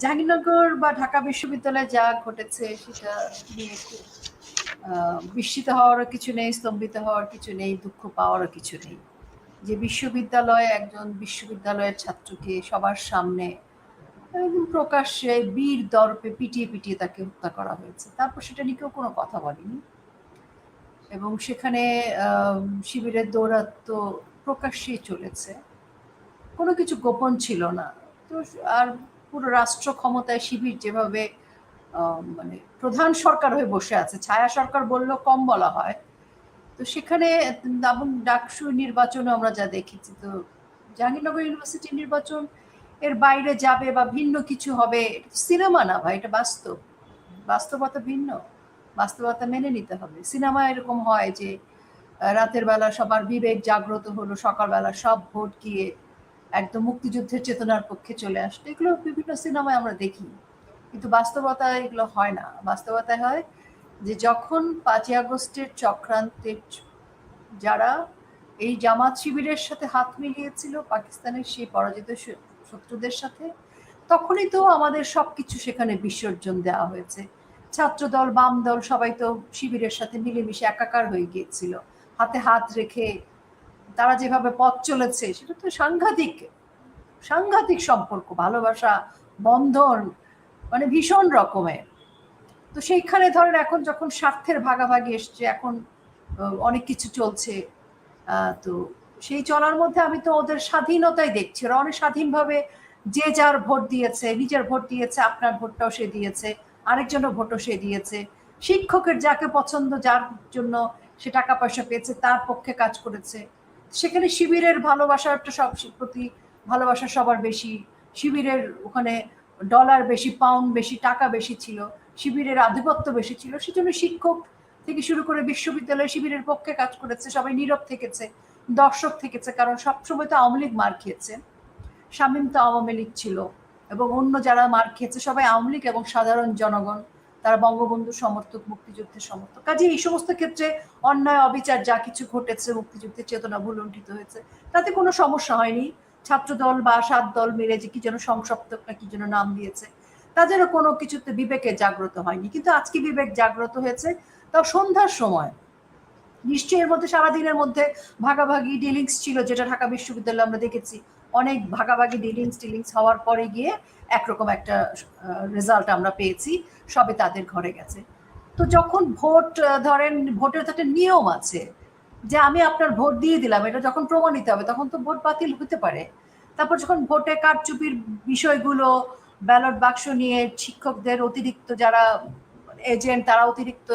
জাহাঙ্গীরনগর বা ঢাকা বিশ্ববিদ্যালয়ে যা ঘটেছে সেটা নিয়ে বিস্মিত হওয়ারও কিছু নেই, স্তম্ভিত হওয়ার কিছু নেই, দুঃখ পাওয়ারও কিছু নেই। যে বিশ্ববিদ্যালয়ে একজন বিশ্ববিদ্যালয়ের ছাত্রকে সবার সামনে প্রকাশ্যে বীর দর্পে পিটিয়ে পিটিয়ে তাকে হত্যা করা হয়েছে, তারপর সেটা নিয়ে কেউ কোনো কথা বলেনি। এবং সেখানে শিবিরের দৌরাত্ম প্রকাশ্যেই চলেছে। কোনো কিছু গোপন ছিল না। তো আর পুরো রাষ্ট্র ক্ষমতায় শিবির যেভাবে মানে প্রধান সরকার হয়ে বসে আছে, ছায়া সরকার বললেও কম বলা হয়। তো সেখানে এবং ডাকসু নির্বাচনে আমরা যা দেখেছি, তো জাহাঙ্গীরনগর ইউনিভার্সিটি নির্বাচন এর বাইরে যাবে বা ভিন্ন কিছু হবে সিনেমা না ভাই, এটা বাস্তব। বাস্তবতা ভিন্ন, বাস্তবতা মেনে নিতে হবে। সিনেমা এরকম হয় যে, রাতের বেলা সবার বিবেক জাগ্রত হলো, সকালবেলা সব ভোট গিয়ে একদম মুক্তিযুদ্ধের চেতনার পক্ষে চলে আসলো এগুলো বিভিন্ন সিনেমায় আমরা দেখি। কিন্তু বাস্তবতায় এগুলো হয় না। বাস্তবতায় হয় যে যখন পাঁচই আগস্টের চক্রান্তের যারা এই জামাত শিবিরের সাথে হাত মিলিয়েছিল পাকিস্তানের সেই পরাজিত শত্রুদের সাথে, তখনই তো আমাদের সবকিছু সেখানে বিসর্জন দেওয়া হয়েছে। ছাত্রদল বাম দল সবাই তো শিবিরের সাথে মিলেমিশে একাকার হয়ে গিয়েছিল। হাতে হাত রেখে তারা যেভাবে পথ চলেছে, সেটা তো সাংঘাতিক সাংঘাতিক সম্পর্ক, ভালোবাসা, বন্ধন মানে ভীষণ রকমের। তো সেইখানে ধরেন এখন যখন স্বার্থের ভাগাভাগি এসছে, এখন অনেক কিছু চলছে তো সেই চলার মধ্যে আমি তো ওদের স্বাধীনতাই দেখছি। ওরা অনেক স্বাধীনভাবে যে যার ভোট দিয়েছে, নিজের ভোট দিয়েছে, আপনার ভোটটাও সে দিয়েছে আরেকজনের ভোটও সে দিয়েছে। শিক্ষকের যাকে পছন্দ, যার জন্য সে টাকা পয়সা পেয়েছে, তার পক্ষে কাজ করেছে। সেখানে শিবিরের ভালোবাসাটা সব প্রতি ভালোবাসা সবার বেশি। শিবিরের ওখানে ডলার বেশি পাউন্ড বেশি, টাকা বেশি ছিল। শিবিরের আধিপত্য বেশি ছিল। সেজন্য শিক্ষক থেকে শুরু করে বিশ্ববিদ্যালয় শিবিরের পক্ষে কাজ করেছে, সবাই নীরব থেকেছে, দর্শক থেকেছে, কারণ সবসময় তো আওয়ামী লীগ মার খেয়েছে। শামীম তো আওয়ামী লীগ ছিল এবং অন্য যারা মার খেয়েছে, সবাই আওয়ামী লীগ এবং সাধারণ জনগণ। তারা বঙ্গবন্ধু সমর্থক, মুক্তিযুদ্ধের সমর্থক। কাজে এই সমস্ত ক্ষেত্রে অন্যায়, অবিচার, যা কিছু ঘটেছে, মুক্তিযুদ্ধের চেতনা ভুলণ্ঠিত হয়েছে, তাতে কোনো সমস্যা হয়নি। ছাত্রদল বা সাত দল মিলে যে কি যেন সংসপ্তক না কি যেন নাম দিয়েছে তাদেরও কোনো কিছুতে বিবেকে জাগ্রত হয়নি। কিন্তু আজকে বিবেক জাগ্রত হয়েছে তাও সন্ধ্যার সময় নিশ্চয়ই এর মধ্যে সারাদিনের মধ্যে ভাগাভাগি ডিলিংস ছিল, যেটা ঢাকা বিশ্ববিদ্যালয়ে আমরা দেখেছি। অনেক ভাগাভাগি ডিলিংস টিলিংস হওয়ার পরে গিয়ে একরকম একটা রেজাল্ট আমরা পেয়েছি, সবে তাদের ঘরে গেছে। তো যখন ভোট ধরেন ভোটের তো একটা নিয়ম আছে, যে আমি আপনার ভোট দিয়ে দিলাম, এটা যখন প্রমাণিত হবে, তখন তো ভোট বাতিল হতে পারে। তারপর যখন ভোটে কারচুপির বিষয়গুলো ব্যালট বাক্স নিয়ে শিক্ষকদের অতিরিক্ত যারা এজেন্ট তারা অতিরিক্ত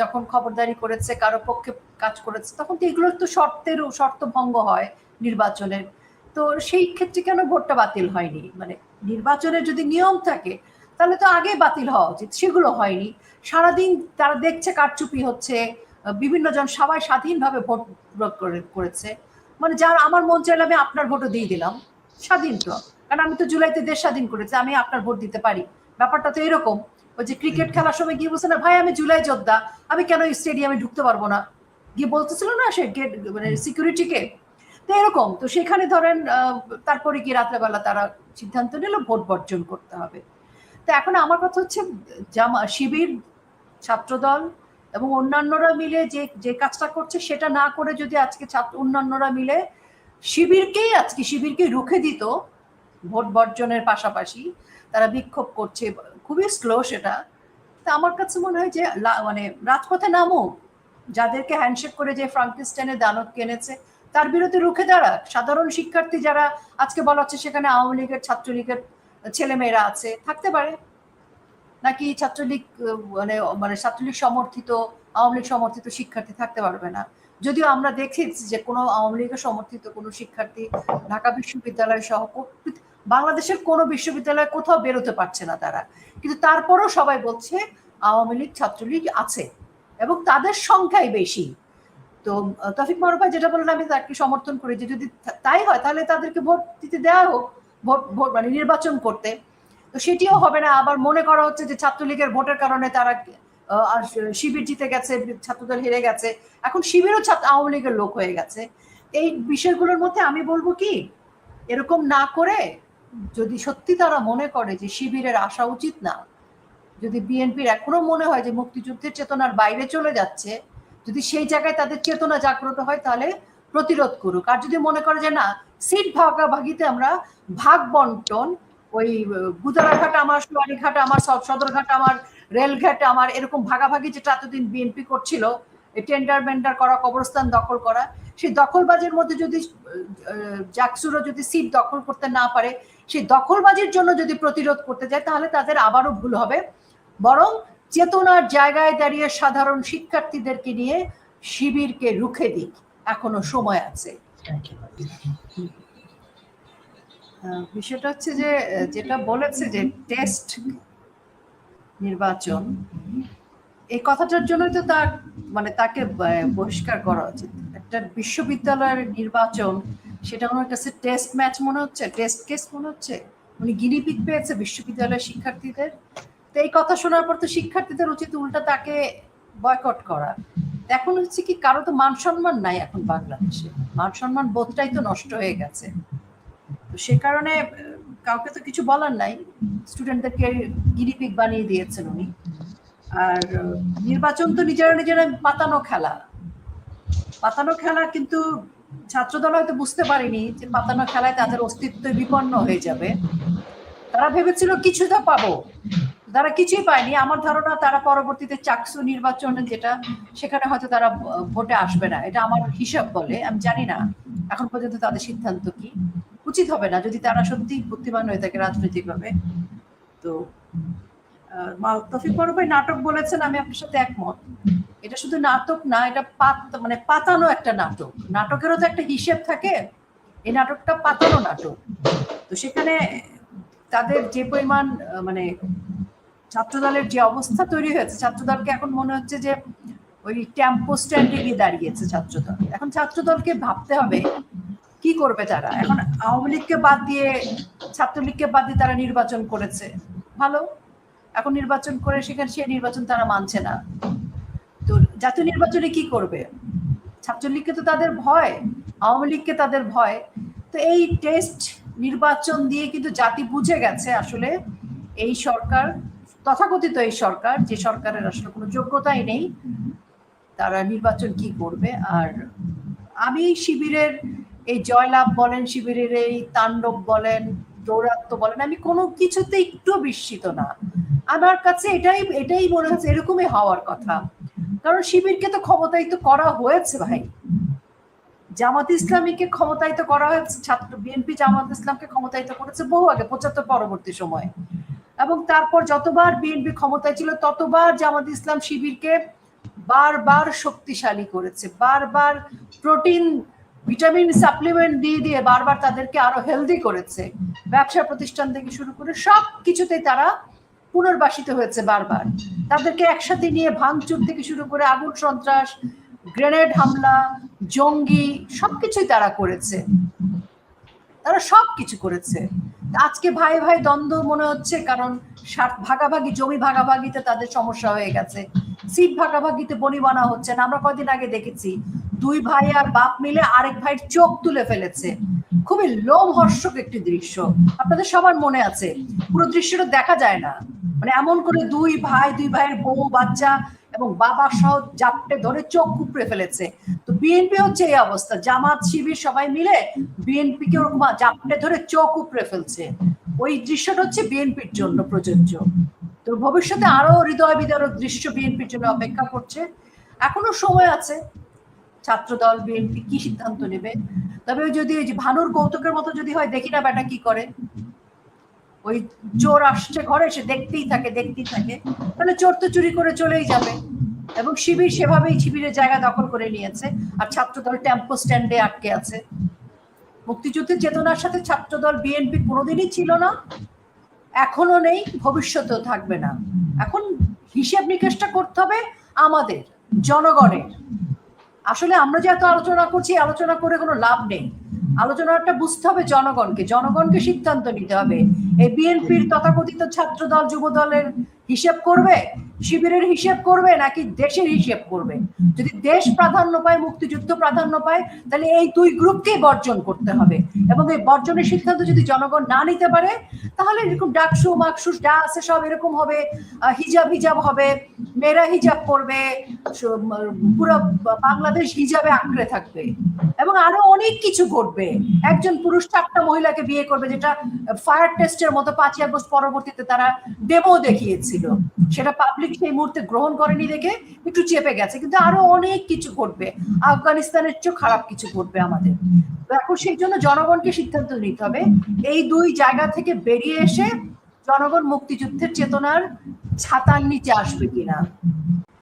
যখন খবরদারি করেছে, কারও পক্ষে কাজ করেছে, তখন তো এগুলোর তো শর্তের, শর্ত ভঙ্গ হয় নির্বাচনের। তো সেই ক্ষেত্রে কেন ভোটটা বাতিল হয়নি? মানে নির্বাচনের যদি নিয়ম থাকে, তাহলে তো আগে বাতিল হওয়া উচিত, সেগুলো হয়নি। সারাদিন তারা দেখছে কারচুপি হচ্ছে বিভিন্ন জন সবাই স্বাধীনভাবে ভোট করেছে। মানে যার, আমার মন চাইলে আমি আপনার ভোটও দিয়ে দিলাম। স্বাধীন তো। কারণ আমি তো জুলাইতে দেশ স্বাধীন করেছি, আমি আপনার ভোট দিতে পারি। ব্যাপারটা তো এরকম। ওই যে ক্রিকেট খেলার সময় গিয়ে বলছে, না ভাই, আমি জুলাই যোদ্ধা, আমি কেন স্টেডিয়ামে ঢুকতে পারব না? গিয়ে বলতেছিল না সে গেট মানে সিকিউরিটিকে তো এরকম, তো সেখানে ধরেন তারপরে গিয়ে রাত্রেবেলা তারা সিদ্ধান্ত নিল, ভোট বর্জন করতে হবে। তো এখন আমার কথা হচ্ছে, জামা, শিবির, ছাত্রদল এবং অন্যান্যরা মিলে যে যে কাজটা করছে, সেটা না করে যদি আজকে ছাত্র, অন্যান্যরা মিলে শিবিরকেই আজকে শিবিরকে রুখে দিত ভোট বর্জনের পাশাপাশি, তারা বিক্ষোভ করছে খুবই স্লো সেটা। তা আমার কাছে মনে হয় যে মানে রাজপথে নামো। যাদেরকে হ্যান্ডশেক করে যে ফ্রাঙ্কিস্টাইনের দানব কেনেছে, তার বিরুদ্ধে রুখে দাঁড়াক। সাধারণ শিক্ষার্থী যারা আজকে বলা হচ্ছে সেখানে আওয়ামী লীগের ছাত্রলীগের ছেলেমেয়েরা আছে, থাকতে পারে। নাকি ছাত্রলীগ মানে মানে ছাত্রলীগ সমর্থিত, আওয়ামী লীগ সমর্থিত শিক্ষার্থী থাকতে পারবে না। যদিও আমরা দেখেছি যে কোনো আওয়ামী লীগের সমর্থিত কোনো শিক্ষার্থী ঢাকা বিশ্ববিদ্যালয় সহ বাংলাদেশের কোনো বিশ্ববিদ্যালয়ে কোথাও বেরোতে পারছে না তারা। কিন্তু তারপরও সবাই বলছে আওয়ামী লীগ, ছাত্রলীগ আছে এবং তাদের সংখ্যাই বেশি। তো তফিক মারুফা যেটা বললেন, আমি তাকে সমর্থন করি যে যদি তাই হয়, তাহলে তাদেরকে ভোট দিতে দেওয়া হোক, ভোট ভোট মানে নির্বাচন করতে। তো সেটিও হবে না। আবার মনে করা হচ্ছে যে ছাত্রলীগের ভোটের কারণে তারা শিবির জিতে গেছে, ছাত্রদল হেরে গেছে। এখন শিবিরও ছাত্র, আওয়ামী লীগের লোক হয়ে গেছে। এই বিষয়গুলোর মধ্যে আমি বলব কি, এরকম না করে যদি সত্যি তারা মনে করে যে শিবিরের আসা উচিত না, যদি বিএনপির এখনও মনে হয় যে মুক্তিযুদ্ধের চেতনার বাইরে চলে যাচ্ছে, যদি সেই জায়গায় তাদের চেতনা জাগ্রত হয় তাহলে প্রতিরোধ করুক। আর যদি মনে করে যে না, সিট ভাগাভাগিতে আমরা ভাগ বন্টন, ওই গুদারাঘাট আমার, সোয়ারিঘাট আমার, সদরঘাট আমার, রেলঘাট আমার, এরকম ভাগাভাগি যেটা এতদিন বিএনপি করছিল টেন্ডার মেন্ডার করা কবরস্থান দখল করা সেই দখলবাজির মধ্যে যদি জাকসুরও যদি সিট দখল করতে না পারে সেই দখলবাজির জন্য যদি প্রতিরোধ করতে যায় তাহলে তাদের আবারও ভুল হবে। বরং চেতনার জায়গায় দাঁড়িয়ে সাধারণ শিক্ষার্থীদেরকে নিয়ে শিবিরকে রুখে দিক। এখনও সময় আছে। বিষয়টা হচ্ছে যে যেটা বলেছে যে টেস্ট নির্বাচন এই কথাটার জন্যই তো তার মানে তাকে বহিষ্কার করা উচিত। একটা বিশ্ববিদ্যালয়ের নির্বাচন, সেটা আমার কাছে টেস্ট ম্যাচ মনে হচ্ছে টেস্ট কেস মনে হচ্ছে। উনি গিনিপিক পেয়েছে বিশ্ববিদ্যালয়ের শিক্ষার্থীদের। তো এই কথা শোনার পর তো শিক্ষার্থীদের উচিত উল্টা তাকে বয়কট করা। এখন হচ্ছে কি, কারও তো মান সম্মান নাই এখন বাংলাদেশে। মান সম্মান বোধটাই তো নষ্ট হয়ে গেছে। তো সে কারণে কাউকে তো কিছু বলার নাই। স্টুডেন্টদেরকে গিরিপিক বানিয়ে দিয়েছেন উনি। আর নির্বাচন তো নিজেরা নিজেরা পাতানো খেলা। পাতানো খেলা কিন্তু ছাত্রদল হয়তো বুঝতে পারেনি যে পাতানো খেলায় তাদের অস্তিত্ব বিপন্ন হয়ে যাবে। তারা ভেবেছিল কিছুটা পাবো। তারা কিছুই পায়নি। আমার ধারণা তারা পরবর্তীতে চাকসু নির্বাচনে যেটা, সেখানে হয়তো তারা ভোটে আসবে না। এটা আমার হিসাব বলে। আমি জানি না এখন পর্যন্ত তাদের সিদ্ধান্ত কি। উচিত হবে না যদি তারা সত্যি বুদ্ধিমান হয়ে থাকে রাজনৈতিকভাবে। তো তফিক বড় ভাই নাটক বলেছেন, আমি আপনার সাথে একমত। এটা শুধু নাটক না, এটা পাত মানে পাতানো একটা নাটক। নাটকেরও তো একটা হিসেব থাকে, এই নাটকটা পাতানো নাটক। তো সেখানে তাদের যে পরিমাণ মানে ছাত্রদলের যে অবস্থা তৈরি হয়েছে, ছাত্রদলকে এখন মনে হচ্ছে যে ওই টেম্পো স্ট্যান্ডে গিয়ে দাঁড়িয়েছে ছাত্রদল। এখন ছাত্রদলকে ভাবতে হবে, কি করবে তারা? এখন আওয়ামী লীগকে বাদ দিয়ে, ছাত্রলীগকে বাদ দিয়ে তারা নির্বাচন করেছে। ভালো? এখন নির্বাচন করে সেখানে সে নির্বাচন তারা মানছে না। তো জাতীয় নির্বাচনে কি করবে? ছাত্রলীগকে তো তাদের ভয়, আওয়ামী লীগকে তাদের ভয়। তো এই টেস্ট নির্বাচন দিয়ে কিন্তু জাতি বুঝে গেছে আসলে এই সরকার, তথাকথিত এই সরকার, যে সরকারের আসলে কোনো যোগ্যতাই নেই, তারা নির্বাচন কি করবে? আর আমি শিবিরের, এই জয়লাভ বলেন, শিবিরের এই তাণ্ডব বলেন দৌরাত্ম বলেন, আমি কোনো কিছুতে একটু বিস্মিত না। আমার কাছে এটাই এটাই মনে হচ্ছে এরকমই হওয়ার কথা। কারণ শিবিরকে তো ক্ষমতায়িত করা হয়েছে ভাই। জামাত ইসলামীকে ক্ষমতায়িত করা হয়েছে, ছাত্র বিএনপি জামাত ইসলামকে ক্ষমতায়িত করেছে বহু আগে, পঁচাত্তর পরবর্তী সময়। এবং তারপর যতবার বিএনপি ক্ষমতায় ছিল, ততবার জামাত ইসলাম শিবিরকে বারবার শক্তিশালী করেছে। বারবার প্রোটিন, ভিটামিন, সাপ্লিমেন্ট দিয়ে দিয়ে বারবার তাদেরকে আরও হেলদি করেছে। ব্যবসা প্রতিষ্ঠান থেকে শুরু করে সব কিছুতেই তারা পুনর্বাসিত হয়েছে বারবার। তাদেরকে একসাথে নিয়ে ভাঙচুর থেকে শুরু করে আগুন, সন্ত্রাস, গ্রেনেড হামলা, জঙ্গি, সবকিছুই তারা করেছে। তারা সব কিছু করেছে। আজকে ভাই ভাই দ্বন্দ্ব মনে হচ্ছে, কারণ ভাগাভাগি, জমি ভাগাভাগিতে তাদের সমস্যা হয়ে গেছে। সিট ভাগাভাগিতে বনি বানা হচ্ছে না। আমরা কয়দিন আগে দেখেছি, দুই ভাই আর বাপ মিলে আরেক ভাইয়ের চোখ তুলে ফেলেছে। খুবই লোমহর্ষক একটি দৃশ্য। আপনাদের সবার মনে আছে, পুরো দৃশ্যটা দেখা যায় না। মানে এমন করে দুই ভাই, দুই ভাইয়ের বউ, বাচ্চা এবং বাবা সহ জাপটে ধরে চোখ কুপড়ে ফেলেছে। তো বিএনপি হচ্ছে এই অবস্থা। জামাত, শিবির সবাই মিলে বিএনপি কে ওরকম জাপটে ধরে চোখ উপড়ে ফেলছে। ওই দৃশ্যটা হচ্ছে বিএনপির জন্য প্রযোজ্য। তো ভবিষ্যতে আরও হৃদয় বিদারক দৃশ্য বিএনপির জন্য অপেক্ষা করছে। এখনও সময় আছে। ছাত্র দল বিএনপি কি সিদ্ধান্ত নেবে? তবে যদি ভানুর কৌতুকের মতো যদি হয়, দেখি না বেটা কি করে। ওই চোর আসছে ঘরে, সে দেখতেই থাকে দেখতেই থাকে। তাহলে চোর তো চুরি করে চলেই যাবে। এবং শিবির সেভাবেই শিবিরের জায়গা দখল করে নিয়েছে। আর ছাত্রদল টেম্পো স্ট্যান্ডে আটকে আছে। মুক্তিযুদ্ধের চেতনার সাথে ছাত্রদল বিএনপি কোনোদিনই ছিল না। এখনও নেই, ভবিষ্যতেও থাকবে না। এখন হিসেব নিকেশটা করতে হবে আমাদের, জনগণের। আসলে আমরা যে এত আলোচনা করছি আলোচনা করে কোনো লাভ নেই। আলোচনাটা বুঝতে হবে জনগণকে জনগণকে সিদ্ধান্ত নিতে হবে। এই বিএনপির তথাকথিত ছাত্র দল যুব দলের হিসেব করবে, শিবিরের হিসেব করবে, নাকি দেশের হিসেব করবে? যদি দেশ প্রাধান্য পায়, মুক্তিযুদ্ধ প্রাধান্য পায়, তাহলে এই দুই গ্রুপকেই বর্জন করতে হবে। এবং এই বর্জনের সিদ্ধান্ত যদি জনগণ না নিতে পারে, তাহলে এরকম ডাকসু, মাকসু, যা আছে সব এরকম হবে। হিজাব হিজাব হবে, মেয়েরা হিজাব করবে পুরো বাংলাদেশ হিজাবে আঁকড়ে থাকবে। এবং আরও অনেক কিছু ঘটবে। একজন পুরুষ চারটা মহিলাকে বিয়ে করবে, যেটা ফায়ার টেস্টের মতো পাঁচই আগস্ট পরবর্তীতে তারা ডেমো দেখিয়েছিল। সেটা পাবলিক সেই মুহূর্তে গ্রহণ করেনি দেখে একটু চেপে গেছে। কিন্তু আরও অনেক কিছু ঘটবে। আফগানিস্তানের চেয়েও খারাপ কিছু ঘটবে আমাদের। এখন সেই জন্য জনগণকে সিদ্ধান্ত নিতে হবে। এই দুই জায়গা থেকে বেরিয়ে এসে জনগণ মুক্তিযুদ্ধের চেতনার ছাতার নিচে আসবে কিনা।